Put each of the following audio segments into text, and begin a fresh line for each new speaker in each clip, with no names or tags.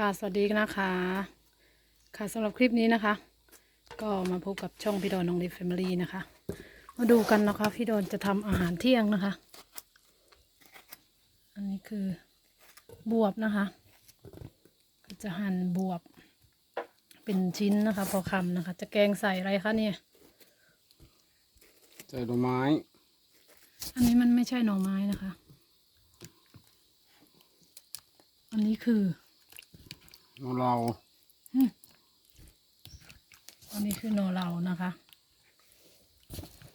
ค่ะ สวัสดีนะคะ ค่ะสำหรับคลิปนี้นะคะ ก็มาพบกับช่องพี่ดอนน้องลิฟแฟมิลี่นะคะ มาดูกันนะคะ พี่ดอนจะทำอาหารเที่ยงนะคะ อันนี้คือบวบนะคะ ก็จะหั่นบวบ เป็นชิ้นนะคะ พอคำนะคะ จะแกงใส่อะไรคะเนี่ย
ใส่ดอกไม้
อันนี้มันไม่ใช่หน่อไม้นะคะ อันนี้คือ
ของเรา
อันนี้คือหน่อเรานะคะ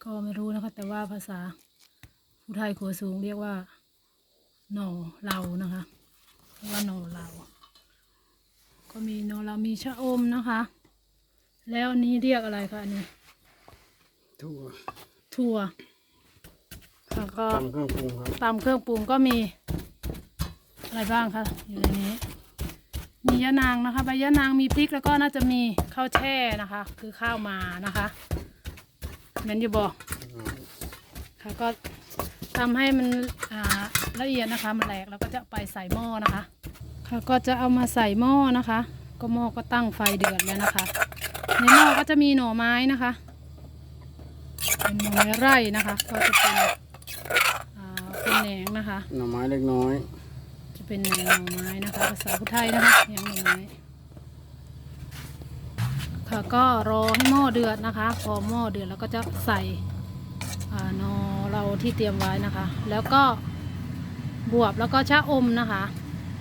ก็ไม่รู้นะคะ แต่ว่าภาษาผู้ไทยขัวสูงเรียกว่าหน่อเรานะคะเรียกว่าหน่อเรา ก็มีหน่อเรามีชะอมนะคะ แล้วอันนี้เรียกอะไรคะอันนี้
ถั่ว
ถั่วค่ะก็
ตำเครื่องปรุงครับ
ตามเครื่องปรุงก็มีอะไรบ้างคะอยู่ในนี้ มียะนางนะคะใบยะนางมีพริกแล้วก็น่าจะมีข้าวแช่นะคะ คือข้าวมานะคะเหมือนอยู่บอกค่ะก็ทำให้มันอ่าละเอียดนะคะมันแหลกแล้วก็จะเอาไปใส่หม้อนะคะค่ะก็จะเอามาใส่หม้อนะคะ ก็หม้อก็ตั้งไฟเดือดแล้วนะคะ ในหม้อก็จะมีหน่อไม้นะคะเป็นหน่อไม้ไร่นะคะ ก็จะเป็นอ่าเป็นแหนงนะคะ
หน่อไม้เล็กน้อย
จะ เป็นหน่อไม้นะคะ ภาษาพุทธไทยนะคะแหนงหน่อไม้ค่ะก็รอให้หม้อเดือดนะคะ พอหม้อเดือดแล้วก็จะใส่อ่านอเราที่เตรียมไว้นะคะ แล้วก็บวบแล้วก็ชะอมนะคะ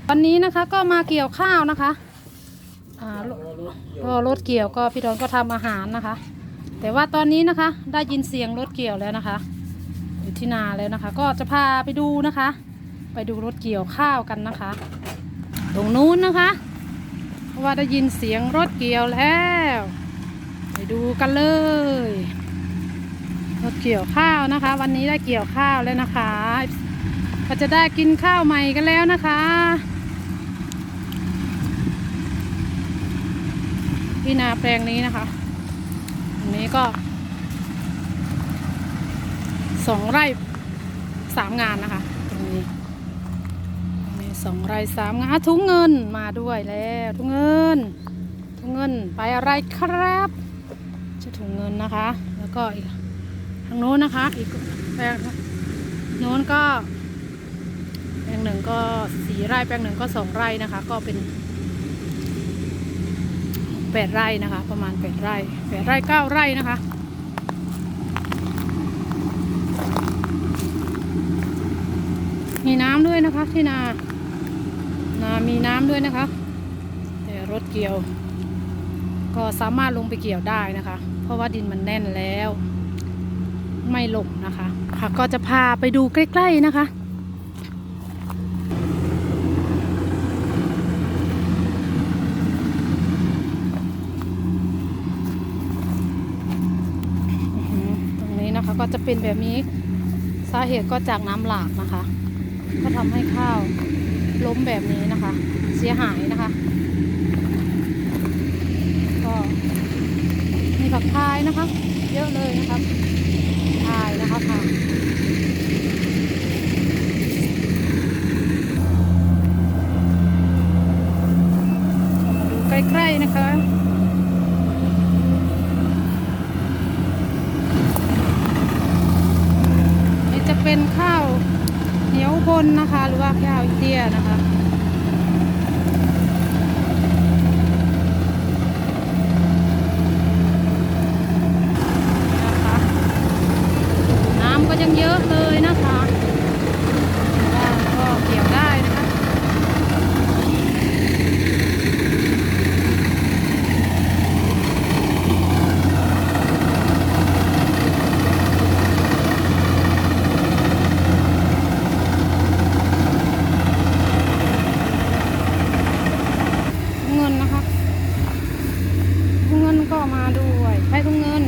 วันนี้นะคะก็มาเกี่ยวข้าวนะคะก็รถเกี่ยวก็พี่ดอนก็ทำอาหารนะคะ แต่ว่าตอนนี้นะคะได้ยินเสียงรถเกี่ยวแล้วนะคะ อยู่ที่นาแล้วนะคะ ก็จะพาไปดูนะคะ ไปดูรถเกี่ยวข้าวกันนะคะ ตรงนู้นนะคะเพราะว่าได้ยินเสียงรถเกี่ยวแล้ว ไปดูกันเลย รถเกี่ยวข้าวนะคะ วันนี้ได้เกี่ยวข้าวแล้วนะคะก็จะได้กินข้าวใหม่กันแล้วนะคะ ที่นาแปลงนี้นะคะอันนี้ก็สองไร่สามงานนะคะ สองไรสามงาถุงเงินมาด้วยแล้วถุงเงินถุงเงินไปอะไรครับจะถุงเงินนะคะ แล้วก็อีกทางโน้นนะคะ อีกแปลงโน้นก็ แปลงหนึ่งก็สี่ไร่แปลงหนึ่งก็สองไร่นะคะ ก็เป็นแปดไร่นะคะ ประมาณแปดไร่แปดไร่เก้าไร่นะคะมีน้ำด้วยนะคะที่นาามีน้ำด้วยนะคะ แต่รถเกี่ยว ก็สามารถลงไปเกี่ยวได้นะคะ เพราะว่าดินมันแน่นแล้ว ไม่หลงนะคะ ค่ะก็จะพาไปดูใกล้ ๆนะคะตรงนี้นะคะก็จะเป็นแบบนี้สาเหตุก็จากน้ำหลากนะคะ ก็ทำให้ข้าว ล้มแบบนี้นะคะ เสียหายนะคะ ก็มีผักพายนะคะ เยอะเลยนะครับพายนะคะค่ะดูใกล้ๆนะคะนี่จะเป็นข้าว นียวพนนะคะ หรือว่าข้าวอินเตี้ยนะคะนะคะ น้ำก็ยังเยอะเลยนะคะแต่ว่าก็เกี่ยวได้นะคะ ถุงเงินนะคะถุงเงินก็มาด้วยใช้ถุงเงิน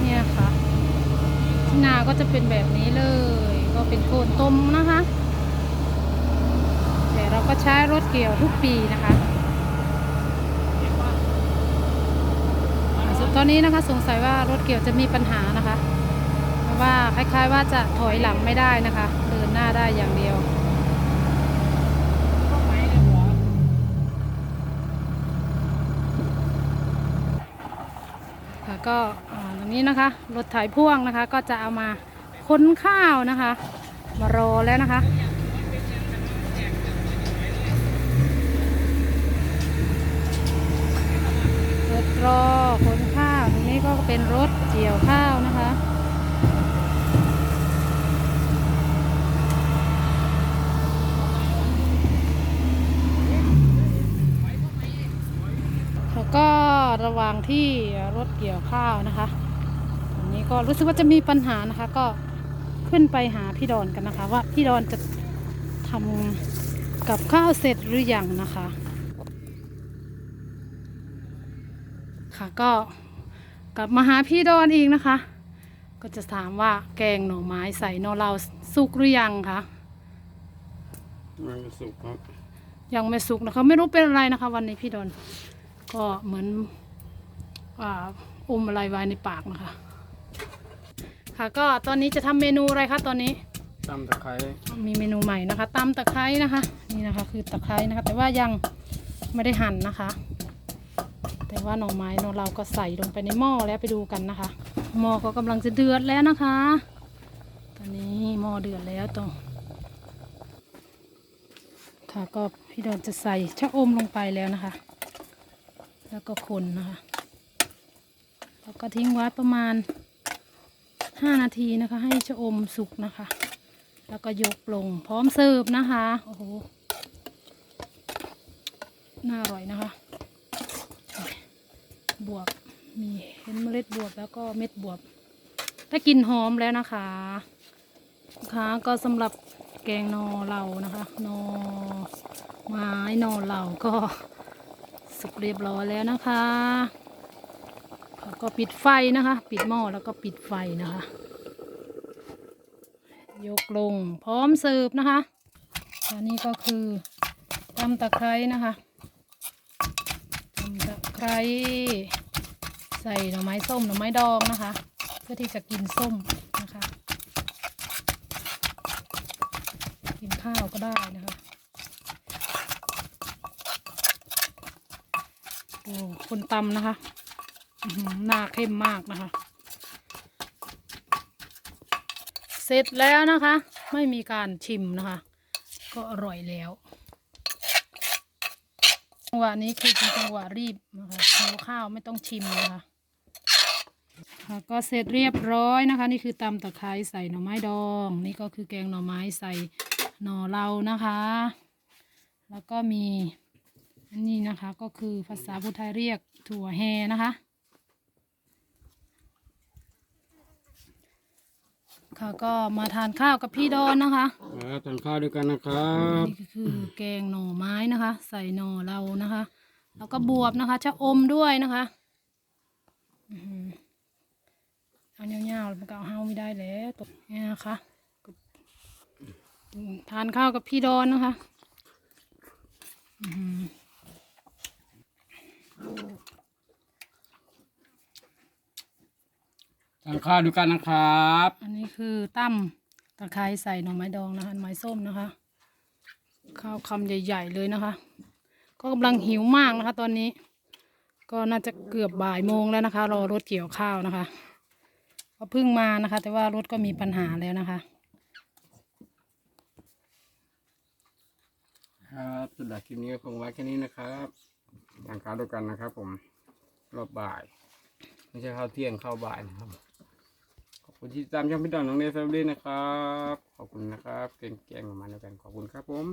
เนี่ยค่ะที่นา ก็จะเป็นแบบนี้เลย ก็เป็นโคนต้มนะคะ แต่เราก็ใช้รถเกี่ยวทุกปีนะคะอ่าสุดตอนนี้นะคะสงสัยว่ารถเกี่ยวจะมีปัญหานะคะ เพราะว่าคล้าย ๆ ว่าจะถอยหลังไม่ได้นะคะ เดินหน้าได้อย่างเดียวก็ นี้นะคะ รถไถพ่วงนะคะ ก็จะเอามาค้นข้าวนะคะ มารอแล้วนะคะรถรอขนข้าวตรงนี้ก็เป็นรถเกี่ยวข้าวนะคะแล้วก็ระหว่างที่รถเกี่ยวข้าวนะคะ ก็รู้สึกว่าจะมีปัญหานะคะ ก็ขึ้นไปหาพี่ดอนกันนะคะ ว่าพี่ดอนจะทำกับข้าวเสร็จหรือยังนะคะ ค่ะก็กลับมาหาพี่ดอนอีกนะคะ ก็จะถามว่าแกงหน่อไม้ใส่หน่อเราสุกหรือยังคะ
มันสุกครับ
ยังไม่สุกนะคะ ไม่รู้เป็นอะไรนะคะ วันนี้พี่ดอนก็เหมือนอ่าอมอะไรไว้ในปากนะคะ ค่ะก็ตอนนี้จะทำเมนูอะไรคะตอนนี้
ตำตะไคร้
มีเมนูใหม่นะคะตำตะไคร้นะคะ นี่นะคะคือตะไคร้นะคะ แต่ว่ายังไม่ได้หั่นนะคะ แต่ว่าหน่อไม้หน่อเราก็ใส่ลงไปในหม้อแล้วไปดูกันนะคะหม้อก็กำลังจะเดือดแล้วนะคะ ตอนนี้หม้อเดือดแล้วตรงค่ะก็พี่ดอนจะใส่ชะอมลงไปแล้วนะคะ แล้วก็คนนะคะแล้วก็ทิ้งไว้ประมาณ 5นาทีนะคะ ให้ชะอมสุกนะคะ แล้วก็ยกลงพร้อมเสิร์ฟนะคะโอ้โหน่าอร่อยนะคะ บวบมีเห็นเมล็ดบวบแล้วก็เม็ดบวบได้กลิ่นหอมแล้วนะคะค่ะก็สำหรับแกงนอเรานะคะนอไม้นอเราก็สุกเรียบร้อยแล้วนะคะ แล้วก็ปิดไฟนะคะ ปิดหม้อแล้วก็ปิดไฟนะคะ ยกลงพร้อมเสิร์ฟนะคะอันนี้ก็คือตำตะไคร้นะคะตำตะไคร้ใส่หน่อไม้ส้มหน่อไม้ดองนะคะ เพื่อที่จะกินส้มนะคะ กินข้าวก็ได้นะคะโอ้คนตำนะคะ หน้าเข้มมากนะคะ เสร็จแล้วนะคะ ไม่มีการชิมนะคะ ก็อร่อยแล้วจังหวะนี้คือเป็นจังหวะรีบนะคะหิวข้าวไม่ต้องชิมนะคะค่ะก็เสร็จเรียบร้อยนะคะ นี่คือตำตะไคร้ใส่หน่อไม้ดอง นี่ก็คือแกงหน่อไม้ใส่หน่อเรานะคะ แล้วก็มีอันนี้นะคะก็คือภาษาพุทธไทยเรียกถั่วแฮนะคะ ค่ะก็มาทานข้าวกับพี่ดอนนะคะ
ครับทานข้าวด้วยกันนะครับ
นี่ก็คือแกงหน่อไม้นะคะ ใส่หน่อเรานะคะ แล้วก็บวบนะคะชะอมด้วยนะคะอื้อหือเอาเงาๆมันก็เอาเฮาไม่ได้แล้วตกเนี่ยนะคะอืมทานข้าวกับพี่ดอนนะคะอื้อหือ
ทานข้าวด้วยกันนะครับ
อันนี้คือตั้มตะไคร้ใส่หน่อไม้ดองนะคะหน่อไม้ส้มนะคะ ข้าวคำใหญ่ ๆ เลยนะคะ ก็กำลังหิวมากนะคะ ตอนนี้ ก็น่าจะเกือบบ่ายโมงแล้วนะคะ รอรถเกี่ยวข้าวนะคะก็เพิ่งมานะคะ แต่ว่ารถก็มีปัญหาแล้วนะคะ
ครับสำหรับคลิปนี้ก็คงไว้แค่นี้นะครับทานข้าวด้วยกันนะครับ ผมรอบบ่าย ไม่ใช่ข้าวเที่ยงข้าวบ่ายนะครับขอบ คุณที่ติดตามช่องพี่ดอนน้องเนสแฟมิลี่นะครับ ขอบคุณนะครับ เก่งๆมาแล้วกัน ขอบคุณครับผม